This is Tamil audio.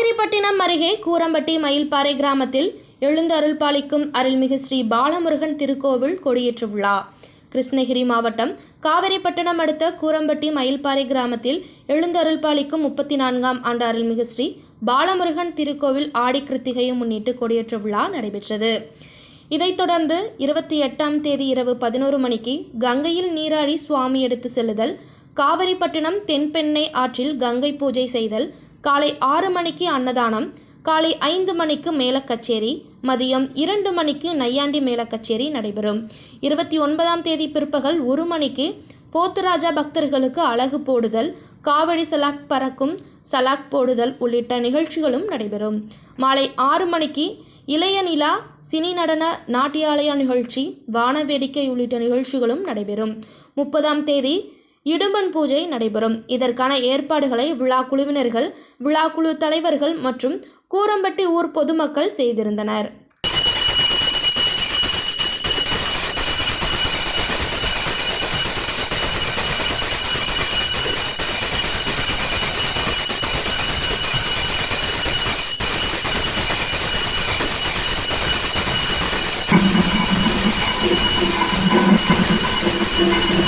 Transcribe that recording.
கூரம்பட்டி மயில்பாறை கிராமத்தில் எழுந்து அருள்பாலிக்கும் அருள்மிகு ஸ்ரீ பாலமுருகன் திருக்கோவில் கொடியேற்று விழா. கிருஷ்ணகிரி மாவட்டம் காவிரிப்பட்டினம் அடுத்த கூரம்பட்டி மயில்பாறை கிராமத்தில் எழுந்து அருள்பாலிக்கும் முப்பத்தி நான்காம் ஆண்டு அருள்மிகு ஸ்ரீ பாலமுருகன் திருக்கோவில் ஆடி கிருத்திகையை முன்னிட்டு கொடியேற்று விழா நடைபெற்றது. இதைத் தொடர்ந்து இருபத்தி எட்டாம் தேதி இரவு பதினோரு மணிக்கு கங்கையில் நீராடி சுவாமி எடுத்து செல்லுதல் காவிரிப்பட்டினம் தென்பெண்ணை ஆற்றில் கங்கை பூஜை செய்தல் காலை ஆறு மணிக்கு அன்னதானம் காலை ஐந்து மணிக்கு மேலக்கச்சேரி மதியம் இரண்டு மணிக்கு நையாண்டி மேலக்கச்சேரி நடைபெறும். இருபத்தி ஒன்பதாம் தேதி பிற்பகல் ஒரு மணிக்கு போத்துராஜா பக்தர்களுக்கு அழகு போடுதல் காவடி சலாக் பறக்கும் சலாக் போடுதல் உள்ளிட்ட நிகழ்ச்சிகளும் நடைபெறும். மாலை ஆறு மணிக்கு இளைய நிலா சினி நடன நாட்டியாலய நிகழ்ச்சி வான வேடிக்கை உள்ளிட்ட நிகழ்ச்சிகளும் நடைபெறும். முப்பதாம் தேதி இடும்பன் பூஜை நடைபெறும் இதற்கான ஏற்பாடுகளை விழா குழுவினர்கள் விழா தலைவர்கள் மற்றும் கூரம்பட்டி ஊர் பொதுமக்கள் செய்திருந்தனர் Thank you.